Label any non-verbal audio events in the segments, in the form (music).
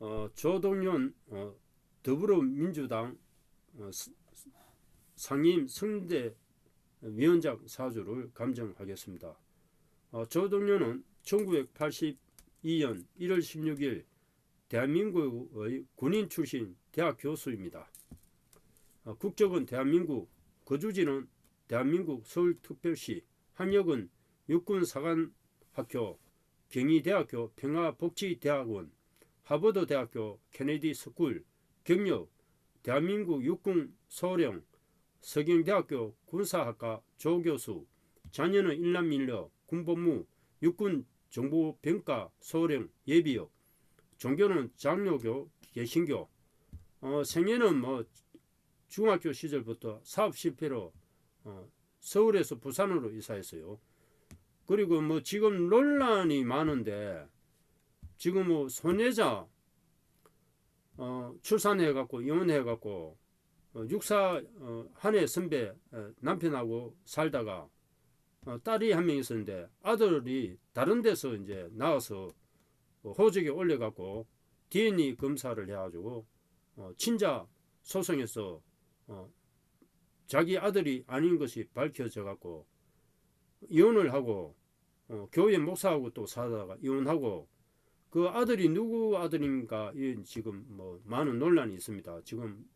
어, 조동연 어, 더불어민주당 어, 스- 상임 성대 위원장 사주를 감정하겠습니다. 어, 조동연은 1982년 1월 16일 대한민국의 군인 출신 대학 교수입니다. 어, 국적은 대한민국, 거주지는 대한민국 서울특별시, 학력은 육군사관학교, 경희대학교 평화복지대학원, 하버드 대학교 케네디 스쿨, 경력, 대한민국 육군 소령, 서경대학교 군사학과 조교수, 자녀는 일남일녀, 군법무, 육군 정보병과 소령 예비역, 종교는 장로교, 개신교, 어, 생애는 뭐 중학교 시절부터 사업 실패로 어, 서울에서 부산으로 이사했어요. 그리고 뭐 지금 논란이 많은데 지금 뭐 손여자 어, 출산해갖고 이혼해갖고 어, 육사 어, 한해 선배 어, 남편하고 살다가 어, 딸이 한 명 있었는데 아들이 다른 데서 이제 나와서 어, 호적에 올려갖고 DNA 검사를 해가지고 어, 친자 소송에서 어, 자기 아들이 아닌 것이 밝혀져 갖고 이혼을 하고 어, 교회 목사하고 또 살다가 이혼하고 그 아들이 누구 아들인가 이 지금 뭐 많은 논란이 있습니다. 지금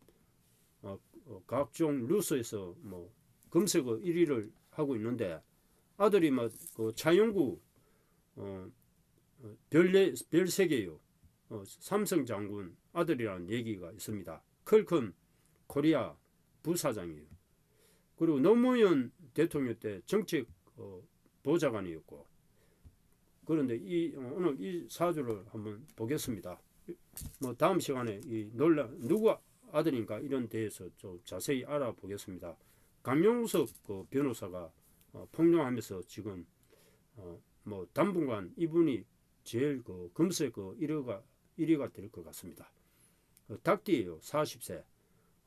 어, 어, 각종 뉴스에서 뭐 검색어 1위를 하고 있는데 아들이 뭐그 차영구 어, 어, 별네 별세계요 어, 삼성 장군 아들이라는 얘기가 있습니다. 컬컴 코리아 부사장이에요. 그리고 노무현 대통령 때 정책 어, 보좌관이었고 그런데 이 어, 오늘 이 사주를 한번 보겠습니다. 뭐 다음 시간에 이 논란 누구 아들인가 이런 데에서 좀 자세히 알아보겠습니다. 강용석 그 변호사가 어, 폭로하면서 지금 어, 뭐 당분간 이분이 제일 그 검색 그 1위가 1위가 될 것 같습니다. 어, 닭띠예요. 40세.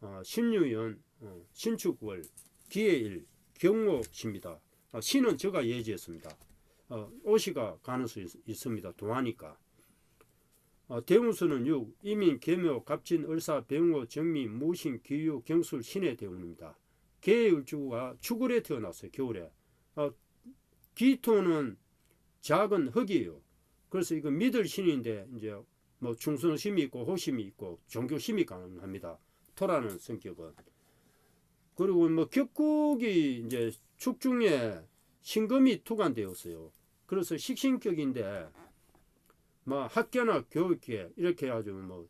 어, 신유연 어, 신축월 기해일 경옥씨입니다. 아, 신은 제가 예지했습니다. 어, 오시가 가능성이 있, 있습니다. 동하니까. 어, 대운수는 6, 이민, 계묘, 갑진, 을사, 병호, 정미, 무신, 기유, 경술, 신의 대운입니다. 개일주가 축월에 태어났어요. 겨울에. 어, 기토는 작은 흙이에요. 그래서 이거 믿을 신인데 이제 뭐 충성심이 있고 호심이 있고 종교심이 가능합니다. 토라는 성격은. 그리고 뭐 격국이 이제 축중에 신금이 투관되었어요. 그래서 식신격인데 뭐 학교나 교육계 이렇게 해가지고 뭐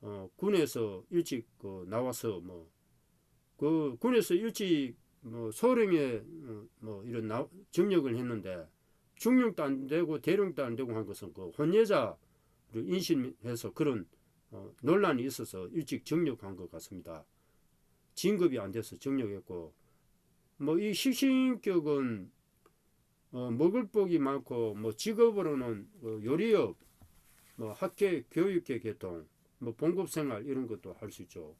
어, 군에서 일찍 그 나와서 뭐 그 군에서 일찍 뭐 소령에 어, 뭐 이런 나, 정력을 했는데 중령도 안 되고 대령도 안 되고 한 것은 그 혼예자를 인신해서 그런 어, 논란이 있어서 일찍 정력한 것 같습니다. 진급이 안 돼서 정력했고 뭐 이 식신격은 어, 먹을 복이 많고 뭐 직업으로는 어, 요리업, 뭐 학계 교육계 계통, 뭐 봉급생활 이런 것도 할 수 있죠.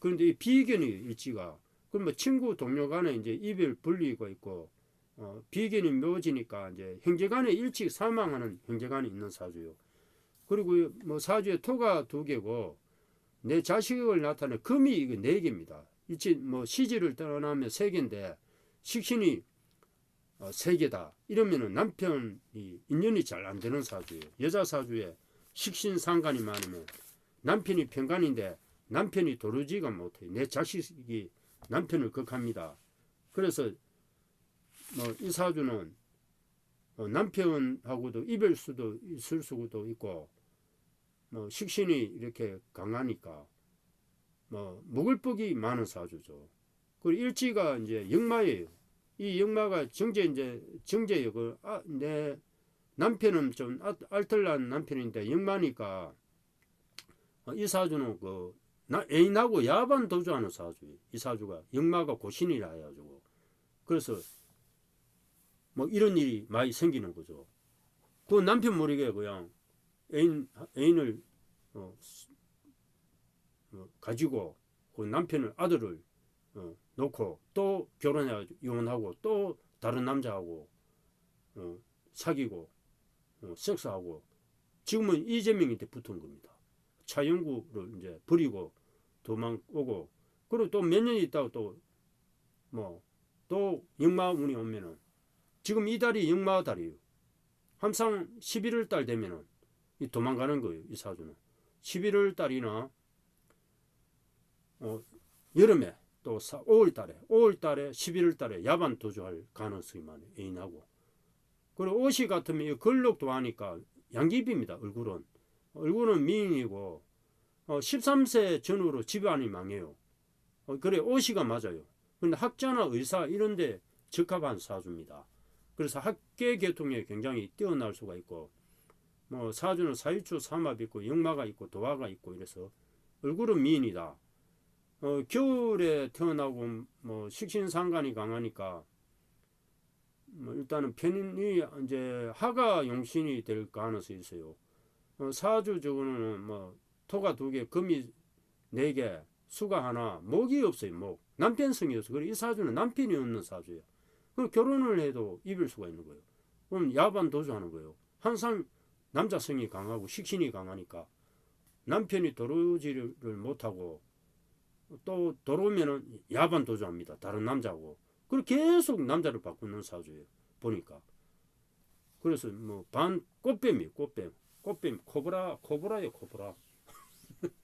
그런데 이 비견이 일지가 그럼 뭐 친구 동료 간에 이제 이별 분리가 있고 어, 비견이 묘지니까 이제 형제간에 일찍 사망하는 형제간이 있는 사주요. 그리고 뭐 사주에 토가 두 개고 내 자식을 나타내 금이 이게 네 개입니다. 일치 뭐 시지를 떠나면 세 개인데 식신이 어, 세 개다. 이러면은 남편이 인연이 잘 안 되는 사주예요. 여자 사주에 식신 상관이 많으면 남편이 편간인데 남편이 도르지가 못해요. 내 자식이 남편을 극합니다. 그래서 뭐 이 사주는 어, 남편하고도 이별 수도 있을 수도 있고 뭐 식신이 이렇게 강하니까 뭐 먹을 복이 많은 사주죠. 그리고 일지가 이제 역마예요. 이 역마가 정제 이제. 그, 아, 내 남편은 좀 아- 알뜰한 남편인데 역마니까 어, 이 사주는 그 나, 애인하고 야반 도주하는 사주예요. 이 사주가 역마가 고신이라 해가지고 그래서 뭐 이런 일이 많이 생기는 거죠. 그 남편 모르게 그냥 애인 애인을 어, 어, 가지고 그 남편을 아들을 어, 놓고 또 결혼해 이혼하고 또 다른 남자하고 어, 사귀고 어, 섹스하고 지금은 이재명한테 붙은 겁니다. 차영구를 이제 버리고 도망 오고 그리고 또 몇 년 있다가 또 뭐 또 역마운이 오면은 지금 이 달이 역마 달이에요. 항상 11월 달 되면은 이 도망가는 거예요. 이 사주는 11월 달이나 어, 여름에 또 5월 달에 5월 달에 11월 달에 야반 도주할 가능성이 많아요. 애인하고 그리고 옷이 같으면 이 걸록도 하니까 양귀비입니다. 얼굴은 얼굴은 미인이고 어, 13세 전후로 집안이 망해요. 어, 그래 오시가 맞아요. 근데 학자나 의사 이런 데 적합한 사주입니다. 그래서 학계 계통에 굉장히 뛰어날 수가 있고 뭐 사주는 사유추 삼합 있고 역마가 있고 도화가 있고 이래서 얼굴은 미인이다. 어, 겨울에 태어나고 뭐 식신상관이 강하니까 뭐 일단은 편인이 이제 하가 용신이 될 가능성이 있어요. 어, 사주적으로는 뭐 토가 두 개, 금이 네 개, 수가 하나, 목이 없어요. 목 남편성이 없어. 그래 이 사주는 남편이 없는 사주예요. 그럼 결혼을 해도 입을 수가 있는 거예요. 그럼 야반 도주하는 거예요. 항상 남자성이 강하고 식신이 강하니까 남편이 도루지를 못하고 또 도로면은 야반 도주합니다. 다른 남자고. 그리고 계속 남자를 바꾸는 사주예요. 보니까. 그래서 뭐 반 꽃뱀이 꽃뱀. 꽃뱀 코브라 코브라요 코브라. (laughs)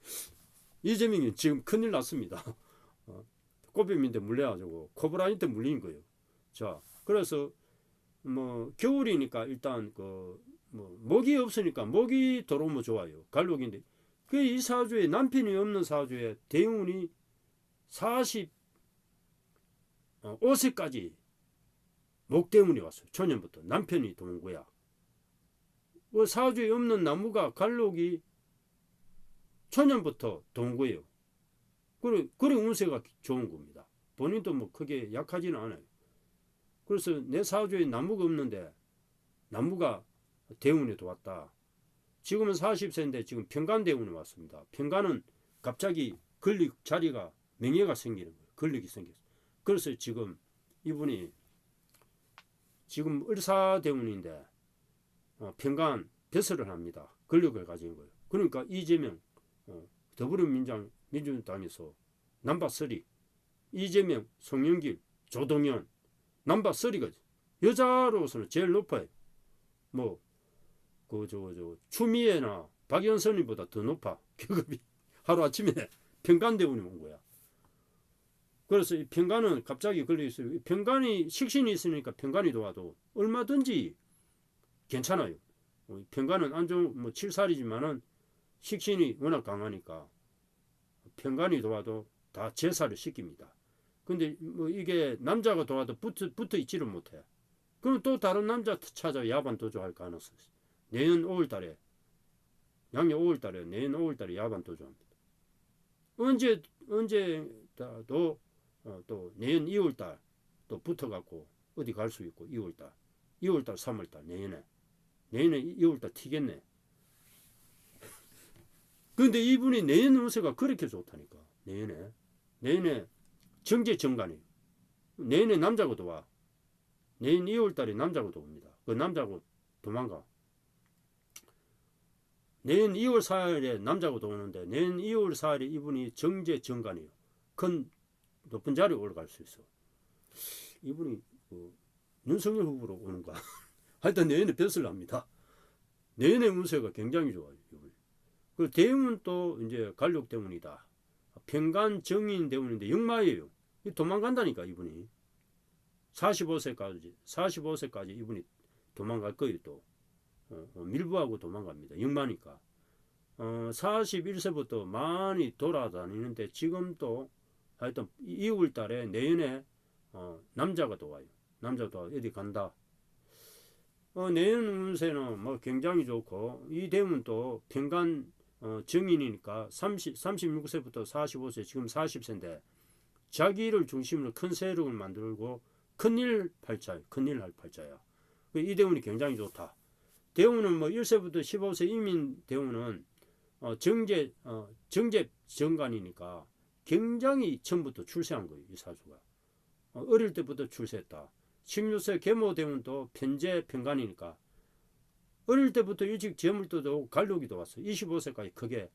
이재명이 지금 큰일 났습니다. (laughs) 어, 꽃뱀인데 물려가지고 코브라한테 물린 거예요. 자, 그래서 뭐 겨울이니까 일단 그 뭐 목이 없으니까 목이 들어오면 좋아요. 갈록인데 그 이 사주에 남편이 없는 사주에 대운이 45세까지 목 때문에 왔어요. 초년부터 남편이 동구야. 그 사주에 없는 나무가 갈록이 초년부터 동구예요. 그래, 그래 운세가 좋은 겁니다. 본인도 뭐 크게 약하지는 않아요. 그래서 내 사주에 나무가 없는데 나무가 대운에 들어왔다. 지금은 40세인데 지금 평간대운이 왔습니다. 평간은 갑자기 권리 자리가 명예가 생기는 거예요. 권력이 생겼어요. 그래서 지금 이분이 지금 을사대운인데 어, 평간 배설을 합니다. 권력을 가진 거예요. 그러니까 이재명 어, 더불어민주당 민주당에서 남바 쓰리 이재명, 송영길, 조동현 남바 쓰리가 여자로서는 제일 높아요. 뭐 그저 저 추미애나 박연선이보다 더 높아 (laughs) 계급이 하루 아침에 평간대운이 온 거야. 그래서 이 평간은 갑자기 걸려 있어요. 평간이 식신이 있으니까 평간이 도와도 얼마든지 괜찮아요. 어, 평간은 안 좋은 뭐 칠살이지만은 식신이 워낙 강하니까 평간이 도와도 다 제사를 시킵니다. 근데 뭐 이게 남자가 도와도 붙어, 붙어 있지를 못해. 그럼 또 다른 남자 찾아 야반 도주할 가능성이 있어요. 내년 5월 달에 양력 5월 달에 내년 5월 달에 야반 도주합니다. 언제 언제도 어, 또 내년 2월 달 또 붙어 갖고 어디 갈 수 있고 2월 달, 2월 달, 3월 달 내년에 내년에 2월 달 튀겠네. (laughs) 근데 이분이 내년 운세가 그렇게 좋다니까. 내년에 내년에 정제 정관이에요. 내년에 남자고도 와. 내년 2월 달에 남자고도 옵니다. 그 남자고 도망가. 내년 2월 4일에 남자고도 오는데 내년 2월 4일에 이분이 정제 정관이에요. 큰 높은 자리에 올라갈 수 있어. 이분이 그 윤석열 후보로 오는가? (laughs) 하여튼 내년에 벼슬 납니다. 내년의 운세가 굉장히 좋아요. 이분. 그 대운은 또 이제 갈력 대운이다. 평간 정인 대운인데 역마예요. 도망간다니까 이분이. 45세까지 45세까지 이분이 도망갈 거예요 또. 어, 어, 밀부하고 도망갑니다. 역마니까. 어, 41세부터 많이 돌아다니는데 지금 또 하여튼 2월 달에 내년에 어, 남자가 또 와요. 남자가 또 어디 간다. 어, 내년 운세는 뭐 굉장히 좋고 이 대문 또 평간 어, 정인이니까 30, 36세부터 45세 지금 40세인데 자기를 중심으로 큰 세력을 만들고 큰일 팔자, 큰일 할 팔자야. 이 대운이 굉장히 좋다. 대운은 뭐 1세부터 15세 이민 대운은 어, 정제 어, 정제 정관이니까 굉장히 처음부터 출세한 거예요. 이 사주가. 어, 어릴 때부터 출세했다. 16세 계모 대운도 편제 편관이니까 어릴 때부터 일찍 재물도 도 갈록이 도 왔어. 25세까지 크게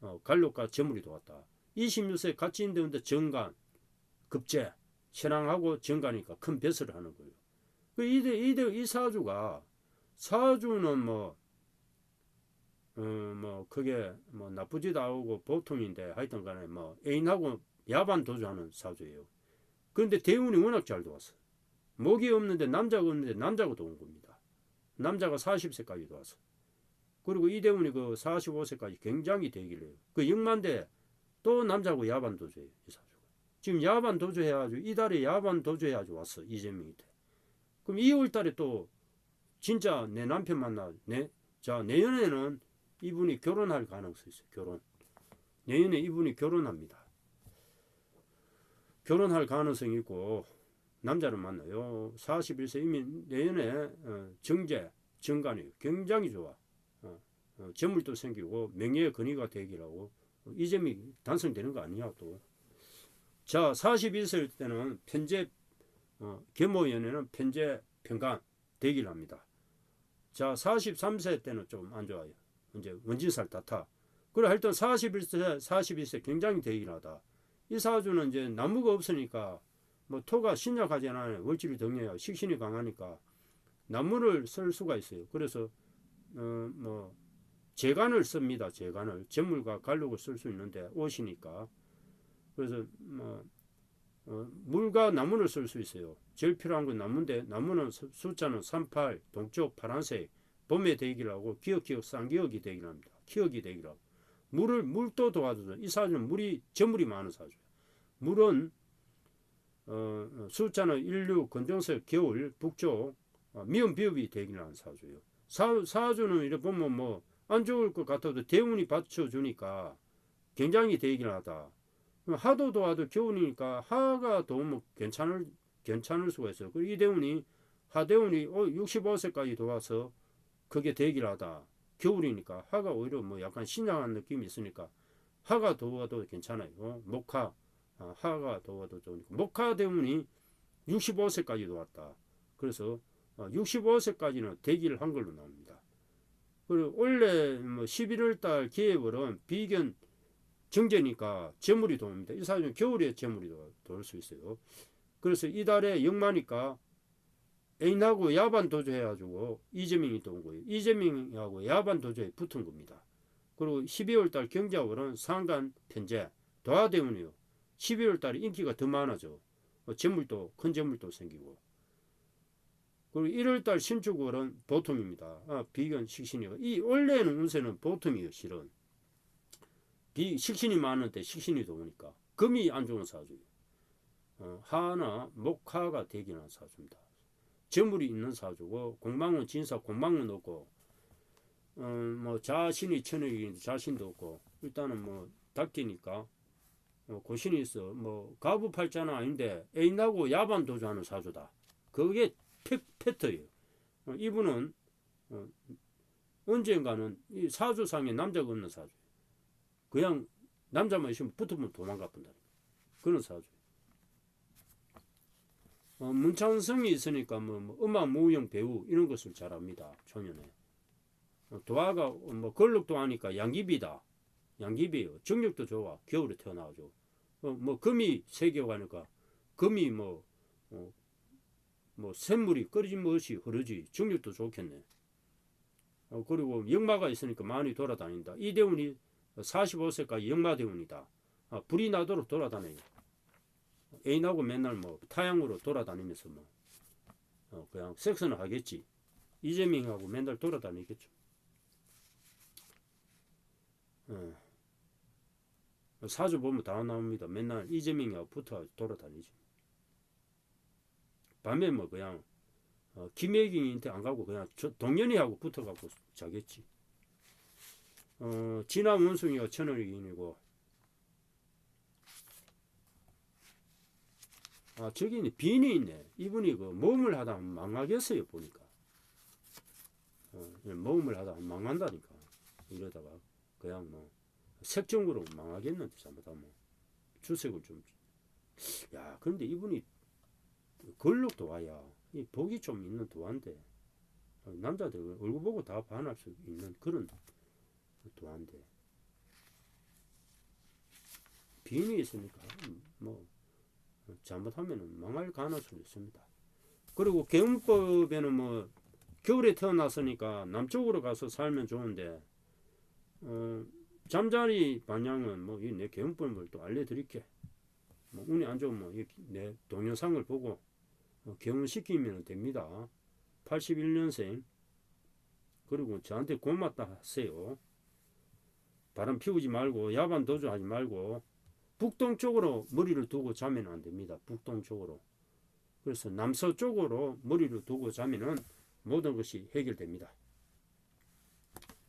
어, 갈록과 재물이 들어왔다. 26세 같이 있는데 정관, 급제, 신앙하고 정관이니까 큰 벼슬을 하는 거예요. 그 이대 이대 이 사주가 사주는 뭐 어, 뭐 그게 뭐 나쁘지도 않고 보통인데 하여튼 간에 뭐 애인하고 야반 도주하는 사주예요. 그런데 대운이 워낙 잘 들어왔어. 목이 없는데 남자가 없는데 남자가 도온 겁니다. 남자가 40세까지 들어왔어. 그리고 이 대운이 그 45세까지 굉장히 해요. 그 영만대 또 남자고 야반 도주해요. 이 사주가. 지금 야반 도주해가지고 이달에 야반 도주해가지고 왔어. 이재명이 때. 그럼 2월 달에 또 진짜 내 남편 만나. 내, 자, 내년에는 이분이 결혼할 가능성이 있어요. 결혼. 내년에 이분이 결혼합니다. 결혼할 가능성이 있고 남자를 만나요. 41세 이미 내년에 어, 정제, 정관이 굉장히 좋아. 어, 어, 재물도 생기고 명예의 근위가 되기라고 이 점이 단성되는 거 아니냐 또. 자, 41세 때는 편제 어, 계모연에는 편제 평간 되기를 합니다. 자, 43세 때는 좀 안 좋아요. 이제 원진살 다타. 그래 하여튼 41세, 41세 굉장히 되기를 하다. 이 사주는 이제 나무가 없으니까 뭐 토가 신약하지 않아요. 월질이 덩해요. 식신이 강하니까 나무를 쓸 수가 있어요. 그래서 어, 뭐 재간을 씁니다. 재간을 재물과 갈록을 쓸 수 있는데 옷이니까 그래서 뭐 어, 물과 나무를 쓸 수 있어요. 제일 필요한 건 나무인데 나무는 수- 숫자는 38 동쪽 파란색 봄에 되기를 하고 기억 기억 쌍기억이 되기를 합니다. 기억이 하고 물을 물도 도와줘요. 이 사주는 물이 저물이 많은 사주예요. 물은 어, 어, 숫자는 인류 건정석 겨울 북쪽 어, 미음 비읍이 하는 사주예요. 사, 사주는 이렇게 보면 뭐 안 좋을 것 같아도 대운이 받쳐주니까 굉장히 되기를 하다. 하도 도와도 겨울이니까 하가 도우면 괜찮을 괜찮을 수가 있어요. 그리고 이 대운이 하대운이 어, 65세까지 도와서 그게 하다. 겨울이니까 하가 오히려 뭐 약간 신장한 느낌이 있으니까 하가 도와도 괜찮아요. 어, 목하 아, 하가 도와도 좋으니까 목하 대운이 65세까지 도왔다. 그래서 어, 65세까지는 대기를 한 걸로 나옵니다. 그리고 원래 뭐 11월 달 기해월은 비견 정제니까 재물이 도옵니다. 이 사주는 겨울에 재물이 도울 수 있어요. 그래서 이달에 영마니까 애인하고 야반 도주해가지고 이재명이 또 온 거예요. 이재명하고 야반 도주에 붙은 겁니다. 그리고 12월 달 경자월은 상간 편제 도하대운이요. 12월 달에 인기가 더 많아져. 어, 재물도 큰 재물도 생기고. 그리고 1월 달 신축월은 보통입니다. 아, 비견 식신이요. 이 원래는 운세는 보통이에요. 실은. 비 식신이 많은데 식신이 더우니까 금이 안 좋은 사주예요. 어, 하나 목하가 되기는 사주입니다. 재물이 있는 사주고 공방은 진사 공방은 없고 어, 뭐 자신이 천역인데 자신도 없고 일단은 뭐 닭기니까 어, 고신이 있어 뭐 가부팔자는 아닌데 애인하고 야반 도주하는 사주다. 그게 패, 패터예요. 어, 이분은 어, 언젠가는 이 사주상에 남자가 없는 사주. 그냥 남자만 있으면 붙으면 도망가 본다. 그런 사주. 어, 문창성이 있으니까 뭐, 뭐 음악, 무용, 배우 이런 것을 잘합니다. 초년에. 어, 도화가 뭐 걸룩도 하니까 양깁이다. 양깁이에요. 정력도 좋아. 겨울에 태어나죠. 어, 뭐 금이 세계가 가니까 금이 뭐, 어, 뭐 샘물이 끓이지 못이 흐르지. 정력도 좋겠네. 어, 그리고 역마가 있으니까 많이 돌아다닌다. 이대운이 45세까지 역마대운이다. 아, 불이 나도록 돌아다녀요. 애인하고 맨날 뭐 타양으로 돌아다니면서 뭐 어, 그냥 섹스는 하겠지. 이재명하고 맨날 돌아다니겠죠. 어. 사주 보면 다 나옵니다. 맨날 이재명하고 붙어 돌아다니지. 밤에 뭐 그냥 어, 김혜경한테 안 가고 그냥 저 동현이하고 붙어갖고 자겠지. 어, 진화 원숭이가 천월인이고. 아 저기 빈이 있네. 이분이 그 모험을 하다 망하겠어요 보니까. 어, 모험을 하다 망한다니까. 이러다가 그냥 뭐 색정으로 망하겠는데 잘못하면. 주색을 좀 야 그런데 이분이 걸룩 도화야. 이 복이 좀 있는 어, 남자들 얼굴 보고 다 반할 수 있는 그런 도화인데 빈이 있으니까 뭐 잘못하면 망할 가능성이 있습니다. 그리고 개운법에는 뭐 겨울에 태어났으니까 남쪽으로 가서 살면 좋은데 어, 잠자리 방향은 뭐이내 개운법을 또 알려드릴게. 뭐 운이 안 좋으면 내 동영상을 보고 어, 개운시키면 됩니다. 81년생 그리고 저한테 고맙다 하세요. 바람 피우지 말고 야반 도주하지 말고 북동쪽으로 머리를 두고 자면 안 됩니다. 북동쪽으로. 그래서 남서쪽으로 머리를 두고 자면은 모든 것이 해결됩니다.